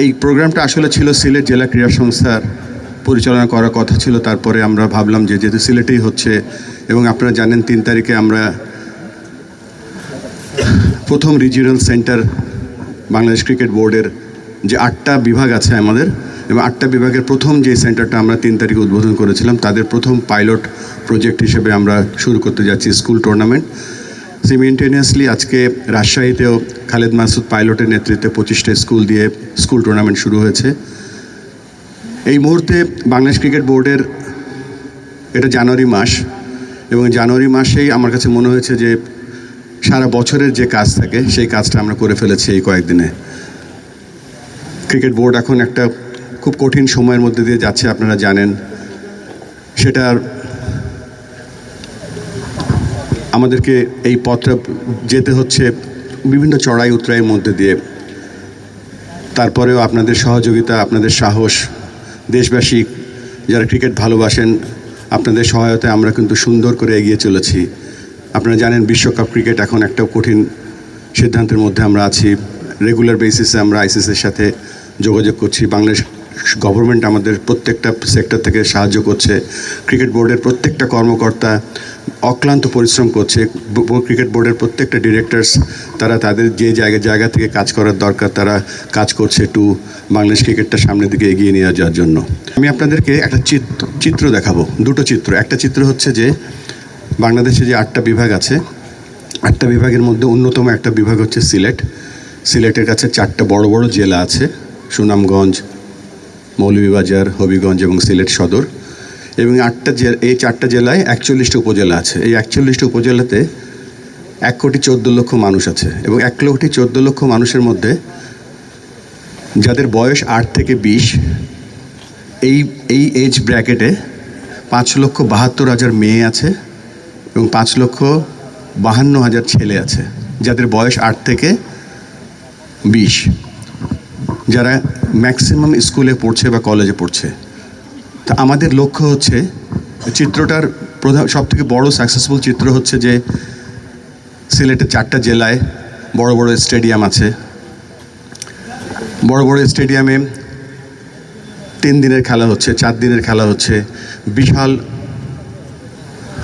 এই প্রোগ্রামটা আসলে ছিল সিলেট জেলা ক্রীড়া সংস্থার পরিচালনা করার কথা ছিল, তারপরে আমরা ভাবলাম যে যেহেতু সিলেটেই হচ্ছে এবং আপনারা জানেন তিন তারিখে আমরা প্রথম রিজিওনাল সেন্টার বাংলাদেশ ক্রিকেট বোর্ডের যে আটটা বিভাগ আছে আমাদের, এবং আটটা বিভাগের প্রথম যে সেন্টারটা আমরা তিন তারিখে উদ্বোধন করেছিলাম, তাদের প্রথম পাইলট প্রজেক্ট হিসেবে আমরা শুরু করতে যাচ্ছি স্কুল টুর্নামেন্ট। সিমিন্টেনিয়াসলি আজকে রাজশাহীতেও খালেদ মাসুদ পাইলটের নেতৃত্বে পঁচিশটা স্কুল দিয়ে স্কুল টুর্নামেন্ট শুরু হয়েছে। এই মুহূর্তে বাংলাদেশ ক্রিকেট বোর্ডের এটা জানুয়ারি মাস এবং জানুয়ারি মাসেই আমার কাছে মনে হয়েছে যে সারা বছরের যে কাজ থাকে, সেই কাজটা আমরা করে ফেলেছি এই কয়েকদিনে। ক্রিকেট বোর্ড এখন একটা খুব কঠিন সময়ের মধ্যে দিয়ে যাচ্ছে, আপনারা জানেন। সেটার আমাদেরকে এই পথটা যেতে হচ্ছে বিভিন্ন চড়াই উতরাইয়ের মধ্যে দিয়ে। তারপরেও আপনাদের সহযোগিতা, আপনাদের সাহস, দেশবাসী যারা ক্রিকেট ভালোবাসেন, আপনাদের সহায়তায় আমরা কিন্তু সুন্দর করে এগিয়ে চলেছি। আপনারা জানেন বিশ্বকাপ ক্রিকেট এখন একটা কঠিন সিদ্ধান্তের মধ্যে আমরা আছি। রেগুলার বেসিসে আমরা আইসিসির সাথে যোগাযোগ করছি। বাংলাদেশ গভর্নমেন্ট আমাদের প্রত্যেকটা সেক্টর থেকে সাহায্য করছে। ক্রিকেট বোর্ডের প্রত্যেকটা কর্মকর্তা অক্লান্ত পরিশ্রম করছে। ক্রিকেট বোর্ডের প্রত্যেকটা ডিরেক্টরস তারা তাদের যে জায়গা জায়গা থেকে কাজ করার দরকার, তারা কাজ করছে একটু বাংলাদেশ ক্রিকেটটা সামনের দিকে এগিয়ে নিয়ে যাওয়ার জন্য। আমি আপনাদেরকে একটা চিত্র চিত্র দেখাবো, দুটো চিত্র। একটা চিত্র হচ্ছে যে, বাংলাদেশে যে আটটা বিভাগ আছে, আটটা বিভাগের মধ্যে অন্যতম একটা বিভাগ হচ্ছে সিলেট। সিলেটের কাছে চারটা বড় বড় জেলা আছে, সুনামগঞ্জ, মৌলভীবাজার, হবিগঞ্জ এবং সিলেট সদর। এবং আটটা এই চারটা জেলায় একচল্লিশটা উপজেলা আছে। এই একচল্লিশটা উপজেলাতে এক কোটি চোদ্দ লক্ষ মানুষ আছে এবং এক কোটি চোদ্দ লক্ষ মানুষের মধ্যে যাদের বয়স আট থেকে বিশ, এই এই এজ ব্র্যাকেটে পাঁচ লক্ষ বাহাত্তর হাজার মেয়ে আছে এবং পাঁচ লক্ষ বাহান্ন হাজার ছেলে আছে, যাদের বয়স আট থেকে বিশ। যারা ম্যাক্সিমাম স্কুলে পড়ছে বা কলেজে পড়ছে। তা আমাদের লক্ষ্য হচ্ছে, চিত্রটার প্রধান সব থেকে বড় সাকসেসফুল চিত্র হচ্ছে যে, সিলেটের চারটা জেলায় বড় বড় স্টেডিয়াম আছে। বড় বড় স্টেডিয়ামে তিন দিনের খেলা হচ্ছে, চার দিনের খেলা হচ্ছে। বিশাল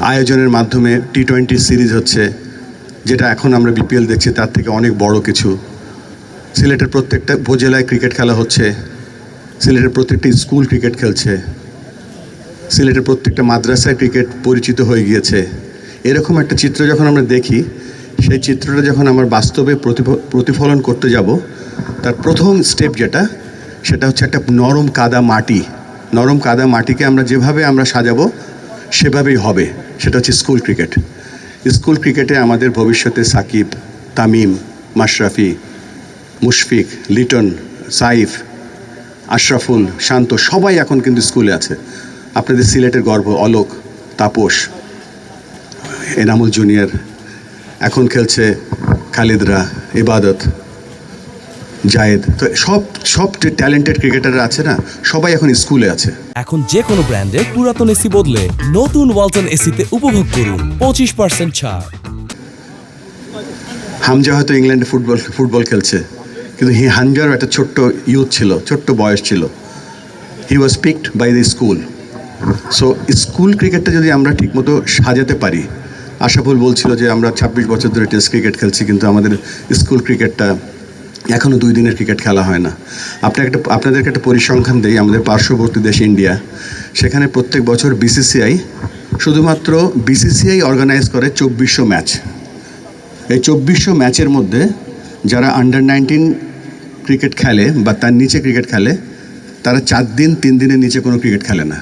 আয়োজনের মাধ্যমে টি টোয়েন্টি সিরিজ হচ্ছে, যেটা এখন আমরা বিপিএল দেখছি, তার থেকে অনেক বড় কিছু। সিলেটের প্রত্যেকটা উপজেলায় ক্রিকেট খেলা হচ্ছে, সিলেটের প্রত্যেকটি স্কুল ক্রিকেট খেলছে। সিলেটের প্রত্যেকটা মাদ্রাসায় ক্রিকেট পরিচিত হয়ে গিয়েছে। এরকম একটা চিত্র যখন আমরা দেখি, সেই চিত্রটা যখন আমার বাস্তবে প্রতিফ- প্রতিফলন করতে যাব, তার প্রথম স্টেপ যেটা, সেটা হচ্ছে একটা নরম কাদা মাটি। নরম কাদা মাটিকে আমরা যেভাবে আমরা সাজাবো, সেভাবেই হবে। সেটা হচ্ছে স্কুল ক্রিকেট স্কুল ক্রিকেটে আমাদের ভবিষ্যতে সাকিব, তামিম, মাশরাফি, মুশফিক, লিটন, সাইফ, আশরাফুল, শান্ত সবাই এখন কিন্তু স্কুলে আছে। আপনাদের সিলেটের গর্ব অলোক তাপস এনামুল জুনিয়র এখন খেলছে খালিদরা ইবাদত জায়েদ। তো সব সব ট্যালেন্টেড ক্রিকেটাররা আছে না সবাই এখন স্কুলে আছে। এখন যে কোনো ব্র্যান্ডের পুরাতন এসি বদলে নতুন ওয়ালটন এসিতে উপভোগ করুন পঁচিশ পার্সেন্ট ছাড়। হামজা হয়তো ইংল্যান্ডে ফুটবল ফুটবল খেলছে কিন্তু হি হামজারও একটা ছোট্ট ইউথ ছিল ছোট্ট বয়স ছিল। He was picked by the school so school ক্রিকেটটা যদি আমরা ঠিকমতো সাজাতে পারি, আশাফুল বলছিল যে আমরা ছাব্বিশ বছর ধরে টেস্ট ক্রিকেট খেলছি, কিন্তু আমাদের স্কুল ক্রিকেটটা এখনও দুই দিনের ক্রিকেট খেলা হয় না। আপনি একটা, আপনাদেরকে একটা পরিসংখ্যান দেই, আমাদের পার্শ্ববর্তী দেশ ইন্ডিয়া। সেখানে প্রত্যেক বছর বিসিসিআই শুধুমাত্র বিসিসিআই অর্গানাইজ করে চব্বিশশো ম্যাচ এই চব্বিশশো ম্যাচের মধ্যে যারা আন্ডার নাইনটিন ক্রিকেট খেলে বা তার নিচে ক্রিকেট খেলে, তারা চার দিন, তিন দিনের নিচে কোনো ক্রিকেট খেলে না।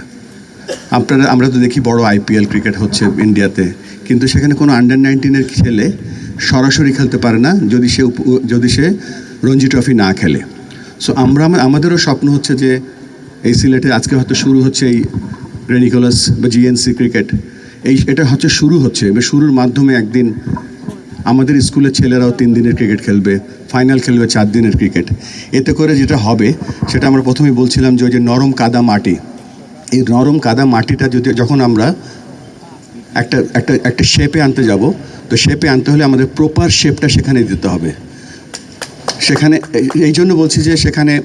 আপনারা, আমরা তো দেখি বড় আইপিএল ক্রিকেট হচ্ছে ইন্ডিয়াতে কিন্তু সেখানে কোনো আন্ডার নাইনটিনের ছেলে সরাসরি খেলতে পারে না, যদি সে যদি সে রঞ্জি ট্রফি না খেলে। সো আমরা, আমাদেরও স্বপ্ন হচ্ছে যে এই সিলেটে আজকে হয়তো শুরু হচ্ছে এই রেনিকোলাস বা জিএনসি ক্রিকেট এই, এটা হচ্ছে শুরু হচ্ছে, এবার শুরুর মাধ্যমে একদিন আমাদের স্কুলের ছেলেরাও তিন দিনের ক্রিকেট খেলবে ফাইনাল খেলবে চার দিনের ক্রিকেট এতে করে যেটা হবে, সেটা আমরা প্রথমেই বলছিলাম যে ওই যে নরম কাদা মাটি এই নরম কাদা মাটিটা যদি যখন আমরা একটা একটা একটা শেপে আনতে যাব, তো শেপে আনতে হলে আমাদের প্রপার শেপটা সেখানে দিতে হবে। সেখানে, এই- জন্য বলছি যে সেখানে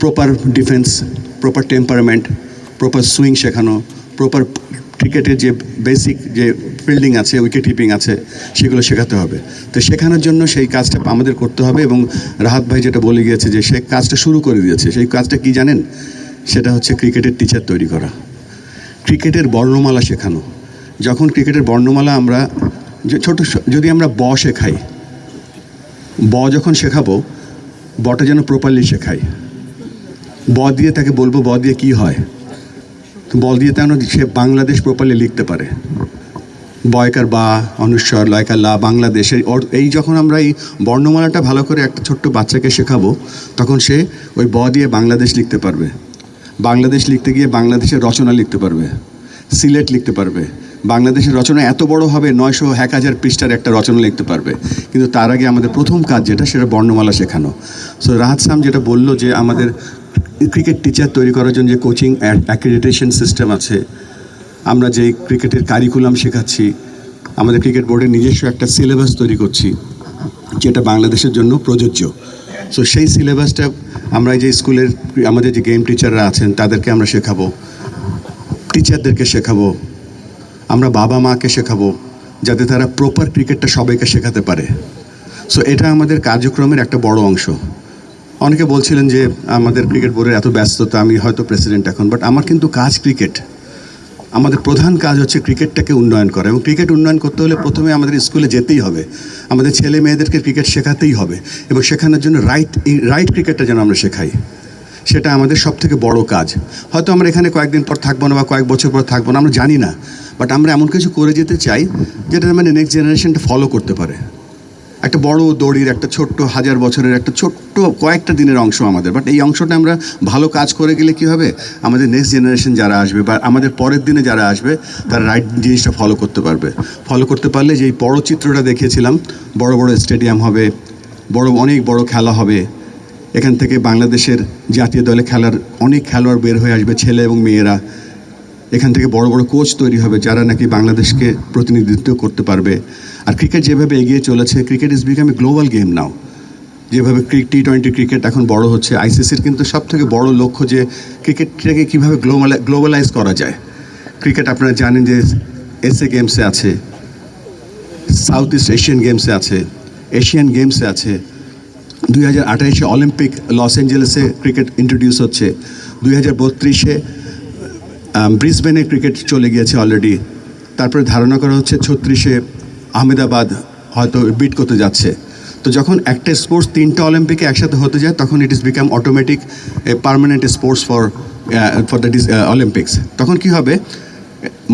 proper defence proper temperament proper swing শেখানো প্রপার ক্রিকেটের যে বেসিক যে ফিল্ডিং আছে উইকেট কিপিং আছে, সেগুলো শেখাতে হবে। তো শেখানোর জন্য সেই কাজটা আমাদের করতে হবে এবং রাহাত ভাই যেটা বলে গিয়েছে যে সে কাজটা শুরু করে দিয়েছে। সেই কাজটা কি জানেন? সেটা হচ্ছে ক্রিকেটের টিচার তৈরি করা। ক্রিকেটের বর্ণমালা শেখানো। যখন ক্রিকেটের বর্ণমালা আমরা ছোট যদি আমরা ব শেখাই, ব যখন শেখাবো বটা যেন প্রপারলি শেখাই ব দিয়ে তাকে বলব, ব দিয়ে কি হয়? বল দিয়ে তেন সে বাংলাদেশ প্রপারলি লিখতে পারে। বয়কার বা, অনুস্বর, লয়কার, লা বাংলাদেশের এই যখন আমরা এই বর্ণমালাটা ভালো করে একটা ছোট্ট বাচ্চাকে শেখাবো, তখন সে ওই ব দিয়ে বাংলাদেশ লিখতে পারবে। বাংলাদেশ লিখতে গিয়ে বাংলাদেশের রচনা লিখতে পারবে, সিলেট লিখতে পারবে। বাংলাদেশের রচনা এত বড় হবে, নয়শো এক হাজার পৃষ্ঠার একটা রচনা লিখতে পারবে। কিন্তু তার আগে আমাদের প্রথম কাজ যেটা, সেটা বর্ণমালা শেখানো। সো রাহাত সাম যেটা বলল যে আমাদের ক্রিকেট টিচার তৈরি করার জন্য যে কোচিং অ্যাক্রেডিটেশন সিস্টেম আছে, আমরা যে ক্রিকেটের কারিকুলাম শেখাচ্ছি, আমাদের ক্রিকেট বোর্ডের নিজস্ব একটা সিলেবাস তৈরি করছি, যেটা বাংলাদেশের জন্য প্রযোজ্য। সো সেই সিলেবাসটা আমরা যে স্কুলের আমাদের যে গেম টিচাররা আছেন, তাদেরকে আমরা শেখাবো। টিচারদেরকে শেখাবো। আমরা বাবা মাকে শেখাবো, যাতে তারা প্রপার ক্রিকেটটা সবাইকে শেখাতে পারে। সো এটা আমাদের কার্যক্রমের একটা বড় অংশ। অনেকে বলছিলেন যে, আমাদের ক্রিকেট বোর্ডের এত ব্যস্ততা, আমি হয়তো প্রেসিডেন্ট এখন। বাট আমার কিন্তু কাজ ক্রিকেট আমাদের প্রধান কাজ হচ্ছে ক্রিকেটটাকে উন্নয়ন করা এবং ক্রিকেট উন্নয়ন করতে হলে প্রথমে আমাদের স্কুলে যেতেই হবে। আমাদের ছেলে মেয়েদেরকে ক্রিকেট শেখাতেই হবে এবং শেখানোর জন্য রাইট এই রাইট ক্রিকেটটা যেন আমরা শেখাই। সেটা আমাদের সব থেকে বড় কাজ। হয়তো আমরা এখানে কয়েকদিন পর থাকব না বা কয়েক বছর পর থাকব না, আমরা জানি না। বাট আমরা এমন কিছু করে যেতে চাই যেটা মানে নেক্সট জেনারেশনটা ফলো করতে পারে। একটা বড় দড়ির, একটা ছোট্ট, হাজার বছরের একটা ছোট্ট কয়েকটা দিনের অংশ আমাদের। বাট এই অংশটা আমরা ভালো কাজ করে গেলে কি হবে? আমাদের নেক্সট জেনারেশন যারা আসবে বা আমাদের পরের দিনে যারা আসবে, তারা রাইট জিনিসটা ফলো করতে পারবে। ফলো করতে পারলে যে এই বড় চিত্রটা দেখিয়েছিলাম বড় বড় স্টেডিয়াম হবে, বড় অনেক বড় খেলা হবে। এখান থেকে বাংলাদেশের জাতীয় দলে খেলার অনেক খেলোয়াড় বের হয়ে আসবে, ছেলে এবং মেয়েরা। এখান থেকে বড় বড় কোচ তৈরি হবে যারা নাকি বাংলাদেশকে প্রতিনিধিত্ব করতে পারবে। আর ক্রিকেট যেভাবে এগিয়ে চলেছে, cricket is become a global game now যেভাবে টি টোয়েন্টি ক্রিকেট এখন বড় হচ্ছে আইসিসির কিন্তু সব থেকে বড় লক্ষ্য যে ক্রিকেটটাকে কীভাবে গ্লোবাল গ্লোবালাইজ করা যায়। ক্রিকেট আপনারা জানেন যে এসএ গেমসে আছে সাউথ ইস্ট এশিয়ান গেমসে আছে এশিয়ান গেমসে আছে। দুই হাজার আঠাইশে অলিম্পিক লস অ্যাঞ্জেলেসে ক্রিকেট ইন্ট্রোডিউস হচ্ছে। দুই হাজার বত্রিশে ব্রিসবেনে ক্রিকেট চলে গিয়েছে অলরেডি তারপরে ধারণা করা হচ্ছে ছত্রিশে আহমেদাবাদ হয়তো বিট করতে যাচ্ছে। তো যখন একটা স্পোর্টস তিনটা অলিম্পিকে একসাথে হতে যায়, তখন it is become automatic a permanent sports for for the Olympics তখন কি হবে?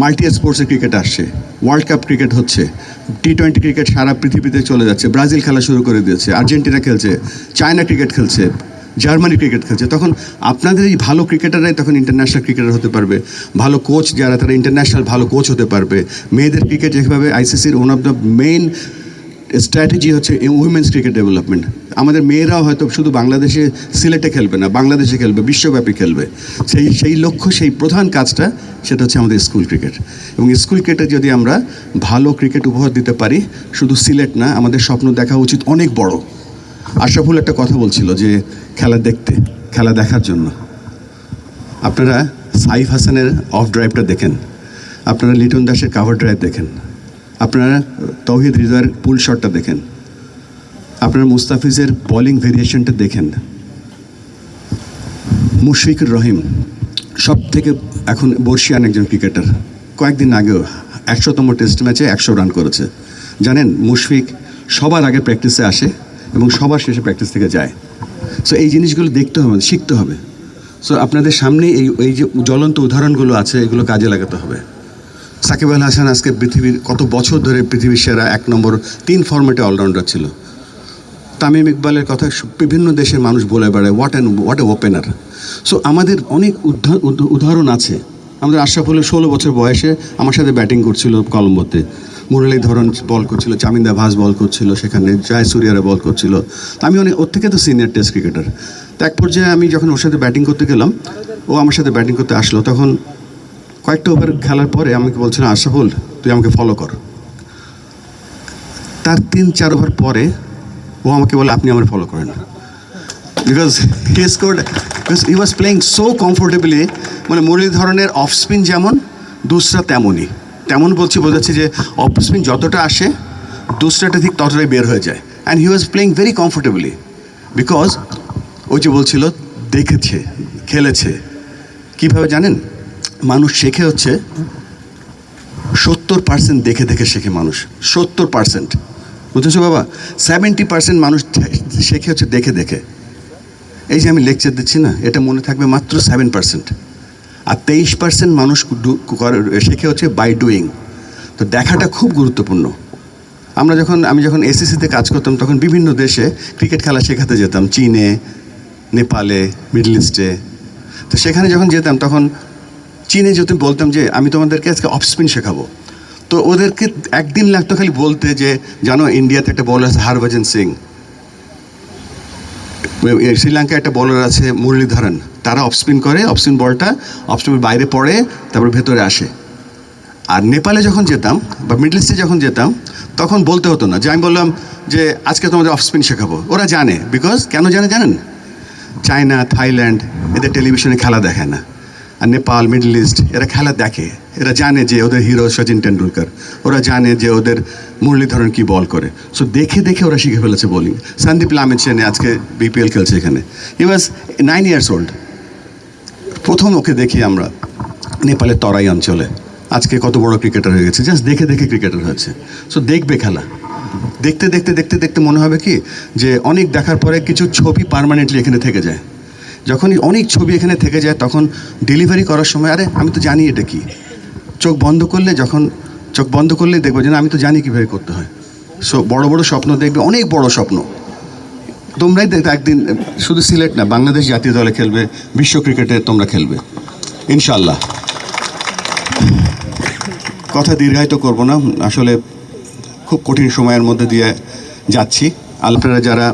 মাল্টি স্পোর্টসের ক্রিকেট আসছে। ওয়ার্ল্ড কাপ ক্রিকেট হচ্ছে। টি টোয়েন্টি ক্রিকেট সারা পৃথিবীতে চলে যাচ্ছে। ব্রাজিল খেলা শুরু করে দিয়েছে। আর্জেন্টিনা খেলছে। চায়না ক্রিকেট খেলছে। জার্মানি ক্রিকেট খেলছে, তখন আপনাদের এই ভালো ক্রিকেটাররাই তখন ইন্টারন্যাশনাল ক্রিকেটার হতে পারবে। ভালো কোচ যারা, তারা ইন্টারন্যাশনাল ভালো কোচ হতে পারবে। মেয়েদের ক্রিকেট যেভাবে আইসিসির one of the main strategy হচ্ছে উইমেন্স ক্রিকেট ডেভেলপমেন্ট আমাদের মেয়েরাও হয়তো শুধু বাংলাদেশে সিলেটে খেলবে না, বাংলাদেশে খেলবে, বিশ্বব্যাপী খেলবে। সেই সেই লক্ষ্য, সেই প্রধান কাজটা সেটা হচ্ছে আমাদের স্কুল ক্রিকেট এবং স্কুল ক্রিকেটে যদি আমরা ভালো ক্রিকেট উপহার দিতে পারি, শুধু সিলেট না, আমাদের স্বপ্ন দেখা উচিত অনেক বড়। আশরাফুল একটা কথা বলছিল যে খেলা দেখতে, খেলা দেখার জন্য। আপনারা সাইফ হাসানের অফ ড্রাইভটা দেখেন। আপনারা লিটন দাসের কাভার ড্রাইভ দেখেন। আপনারা তৌহিদ হৃদয়ের পুল শটটা দেখেন। আপনারা মুস্তাফিজের বোলিং ভেরিয়েশনটা দেখেন। মুশফিকুর রহিম সব থেকে এখন বর্ষিয়ান একজন ক্রিকেটার কয়েকদিন আগেও একশোতম টেস্ট ম্যাচে একশো রান করেছে। জানেন, মুশফিক সবার আগে প্র্যাকটিসে আসে এবং সবার শেষে প্র্যাকটিস থেকে যায়। সো এই জিনিসগুলো দেখতে হবে, শিখতে হবে। সো আপনাদের সামনে এই এই যে জ্বলন্ত উদাহরণগুলো আছে, এগুলো কাজে লাগাতে হবে। সাকিব আল হাসান আজকে পৃথিবীর, কত বছর ধরে পৃথিবীর সেরা এক নম্বর, তিন ফর্মেটে অলরাউন্ডার ছিল। তামিম ইকবালের কথা বিভিন্ন দেশের মানুষ বলে বেড়ায় what and what a opener so আমাদের অনেক উদাহরণ আছে। আমাদের আশরাফুলের ষোলো বছর বয়সে আমার সাথে ব্যাটিং করছিল কলম্বোতে। মুরলী ধরন বল করছিল চামিন্দা ভাস বল করছিল সেখানে জয় সুরিয়ারা বল করছিল। আমি অনেক ওর থেকে তো সিনিয়র টেস্ট ক্রিকেটার তো এক পর্যায়ে আমি যখন ওর সাথে ব্যাটিং করতে গেলাম, ও আমার সাথে ব্যাটিং করতে আসলো। তখন কয়েকটা ওভার খেলার পরে আমাকে বলছিল আশরাফুল তুই আমাকে ফলো কর। তার তিন, চার ওভার পরে ও আমাকে বলে, আপনি আমার ফলো করেন। Because he scored he was playing so comfortably মানে মুরলীধরনের অফ স্পিন যেমন, দুসরা তেমনই। তেমন বলছি, বোঝাচ্ছে যে অফ যতটা আসে, দুসরাটা ঠিক ততটাই বের হয়ে যায়। And he was playing very comfortably because ওই যে বলছিল, দেখেছে, খেলেছে। কীভাবে জানেন? মানুষ শেখে হচ্ছে, সত্তর পার্সেন্ট দেখে দেখে শেখে মানুষ। সত্তর পার্সেন্ট বুঝেছ বাবা? সেভেন্টি পার্সেন্ট মানুষ শেখে হচ্ছে দেখে দেখে। এই যে আমি লেকচার দিচ্ছি না, এটা মনে থাকবে মাত্র সেভেন পার্সেন্ট আর তেইশ পার্সেন্ট মানুষ শেখে হচ্ছে বাই ডুইং তো দেখাটা খুব গুরুত্বপূর্ণ। আমরা যখন, আমি যখন এসএসসিতে কাজ করতাম, তখন বিভিন্ন দেশে ক্রিকেট খেলা শেখাতে যেতাম, চীনে, নেপালে, মিডল ইস্টে। তো সেখানে যখন যেতাম, তখন চীনে যেতে বলতাম যে, আমি তোমাদেরকে আজকে অফ স্পিন শেখাবো। তো ওদেরকে একদিন লাগতো খালি বলতে যে, জানো ইন্ডিয়াতে একটা বলার আছে হরভজন সিং এ শ্রীলঙ্কায় একটা বলার আছে, মুরলীধরন। তারা অফ স্পিন করে অফস্পিন বলটা অফ স্পিনের বাইরে পড়ে, তারপর ভেতরে আসে। আর নেপালে যখন যেতাম, বা মিডল ইস্টে যখন যেতাম, তখন বলতে হতো না। যে আমি বললাম যে, আজকে তোমাদের অফ স্পিন শেখাবো। ওরা জানে বিকজ কেন জানে জানেন? চায়না, থাইল্যান্ড, এদের টেলিভিশনে খেলা দেখে না। আর নেপাল মিডল ইস্ট এরা খেলা দেখে। এরা জানে যে ওদের হিরো সচিন টেন্ডুলকার ওরা জানে যে ওদের মুরলীধরন কি বল করে। সো দেখে দেখে ওরা শিখে ফেলেছে বোলিং সন্দীপ লামেছেন আজকে বিপিএল খেলছে এখানে। He was nine years old প্রথম ওকে দেখি আমরা নেপালের তরাই অঞ্চলে। আজকে কত বড় ক্রিকেটার হয়ে গেছে। জাস্ট দেখে দেখে ক্রিকেটার হয়েছে সো দেখবে খেলা। দেখতে দেখতে দেখতে দেখতে মনে হবে কি? যে অনেক দেখার পরে কিছু ছবি পার্মানেন্টলি এখানে থেকে যায়। যখনই অনেক ছবি এখানে থেকে যায়, তখন ডেলিভারি করার সময়, আরে, আমি তো জানি এটা কি। চোখ বন্ধ করলে যখন চোখ বন্ধ করলে দেখব যে আমি তো জানি কীভাবে করতে হয়। সো বড় বড় স্বপ্ন দেখবে, অনেক বড় স্বপ্ন। তোমরাই দেখ একদিন, শুধু সিলেট না, বাংলাদেশ জাতীয় দলে খেলবে, বিশ্ব ক্রিকেটে তোমরা খেলবে। ইনশাল্লাহ কথা দীর্ঘায়িত করব না, আসলে খুব কঠিন সময়ের মধ্যে দিয়ে যাচ্ছি। আপনারা যারা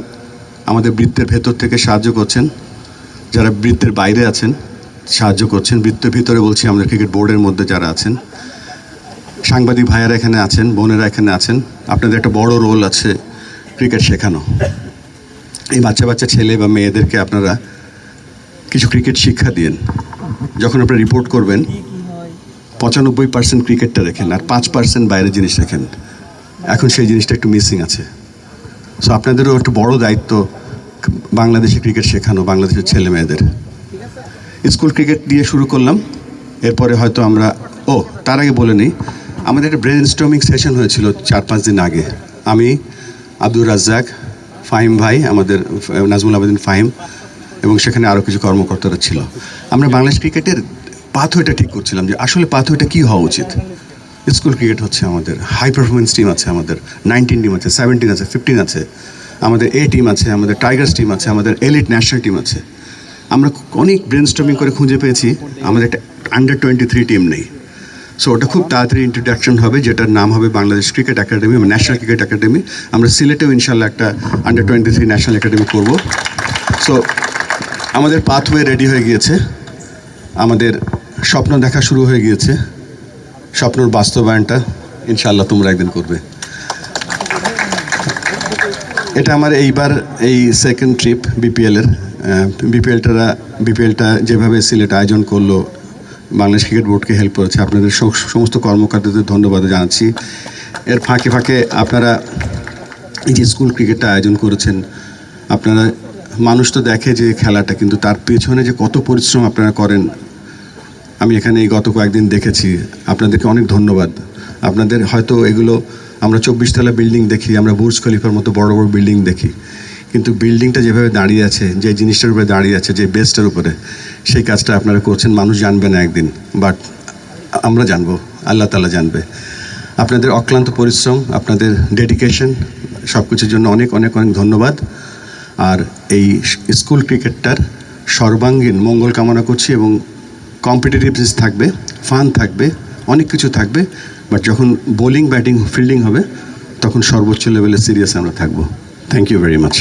আমাদের বৃত্তের ভেতর থেকে সাহায্য করছেন, যারা বৃত্তের বাইরে আছেন সাহায্য করছেন। বৃত্তের ভিতরে বলছি আমাদের ক্রিকেট বোর্ডের মধ্যে যারা আছেন, সাংবাদিক ভাইয়েরা এখানে আছেন, বোনেরা এখানে আছেন, আপনাদের একটা বড় রোল আছে ক্রিকেট শেখানো। এই বাচ্চা বাচ্চা ছেলে বা মেয়েদেরকে আপনারা কিছু ক্রিকেট শিক্ষা দিন যখন আপনারা রিপোর্ট করবেন, পঁচানব্বই পার্সেন্ট ক্রিকেটটা রেখেন আর পাঁচ পার্সেন্ট বাইরের জিনিস রেখেন এখন সেই জিনিসটা একটু মিসিং আছে। সো আপনাদেরও একটু বড় দায়িত্ব বাংলাদেশে ক্রিকেট শেখানো, বাংলাদেশের ছেলে মেয়েদের। স্কুল ক্রিকেট দিয়ে শুরু করলাম। এরপরে হয়তো আমরা, ও, তার আগে বলে নিই, আমাদের একটা ব্রেন স্টর্মিং সেশন হয়েছিল চার পাঁচ দিন আগে। আমি, আব্দুর রাজ্জাক, ফাহিম ভাই, আমাদের নাজমুল আবেদিন ফাহিম এবং সেখানে আরও কিছু কর্মকর্তারা ছিল। আমরা বাংলাদেশ ক্রিকেটের পাথওয়েটা ঠিক করছিলাম যে আসলে পাথওয়েটা কী হওয়া উচিত। স্কুল ক্রিকেট হচ্ছে আমাদের হাই পারফরমেন্স টিম আছে আমাদের নাইনটিন টিম আছে সেভেন্টিন আছে ফিফটিন আছে। আমাদের এ টিম আছে, আমাদের টাইগার্স টিম আছে, আমাদের এলিট ন্যাশনাল টিম আছে। আমরা অনেক ব্রেন স্টর্মিং করে খুঁজে পেয়েছি। আমাদের একটা আন্ডার টোয়েন্টি থ্রি টিম নেই। সো ওটা খুব তাড়াতাড়ি ইন্ট্রোডাকশন হবে, যেটার নাম হবে Bangladesh cricket academy national cricket academy আমরা সিলেটেও ইনশাল্লাহ একটা under twenty three national academy করব। সো আমাদের পাথওয়ে রেডি হয়ে গিয়েছে। আমাদের স্বপ্ন দেখা শুরু হয়ে গিয়েছে। স্বপ্নর বাস্তবায়নটা ইনশাল্লাহ তোমরা একদিন করবে। এটা আমার এইবার এই সেকেন্ড ট্রিপ বিপিএলের বিপিএলটা বিপিএলটা যেভাবে সিলেট আয়োজন করল, বাংলাদেশ ক্রিকেট বোর্ডকে হেল্প করেছে, আপনাদের সমস্ত কর্মকর্তাদের ধন্যবাদ জানাচ্ছি। এর ফাঁকে ফাঁকে আপনারা এই যে স্কুল ক্রিকেটটা আয়োজন করেছেন, আপনারা, মানুষ তো দেখে যে খেলাটা, কিন্তু তার পেছনে যে কত পরিশ্রম আপনারা করেন, আমি এখানে এই গত কয়েকদিন দেখেছি। আপনাদেরকে অনেক ধন্যবাদ। আপনাদের হয়তো এগুলো, আমরা চব্বিশ তলা বিল্ডিং দেখি, আমরা বুর্জ খলিফার মতো বড় বড় বিল্ডিং দেখি। কিন্তু বিল্ডিংটা যেভাবে দাঁড়িয়ে আছে, যে জিনিসটার উপরে দাঁড়িয়ে আছে, যে বেসটার উপরে, সেই কাজটা আপনারা করছেন, মানুষ জানবে না একদিন বাট আমরা জানব, আল্লাহ তালা জানবে। আপনাদের অক্লান্ত পরিশ্রম, আপনাদের ডেডিকেশন সব কিছুর জন্য অনেক অনেক অনেক ধন্যবাদ। আর এই স্কুল ক্রিকেটটার সর্বাঙ্গীন মঙ্গল কামনা করছি এবং কম্পিটিটিভনেস থাকবে ফান থাকবে, অনেক কিছু থাকবে বাট যখন বোলিং ব্যাটিং ফিল্ডিং হবে, তখন সর্বোচ্চ লেভেলে সিরিয়াস আমরা থাকব। Thank you very much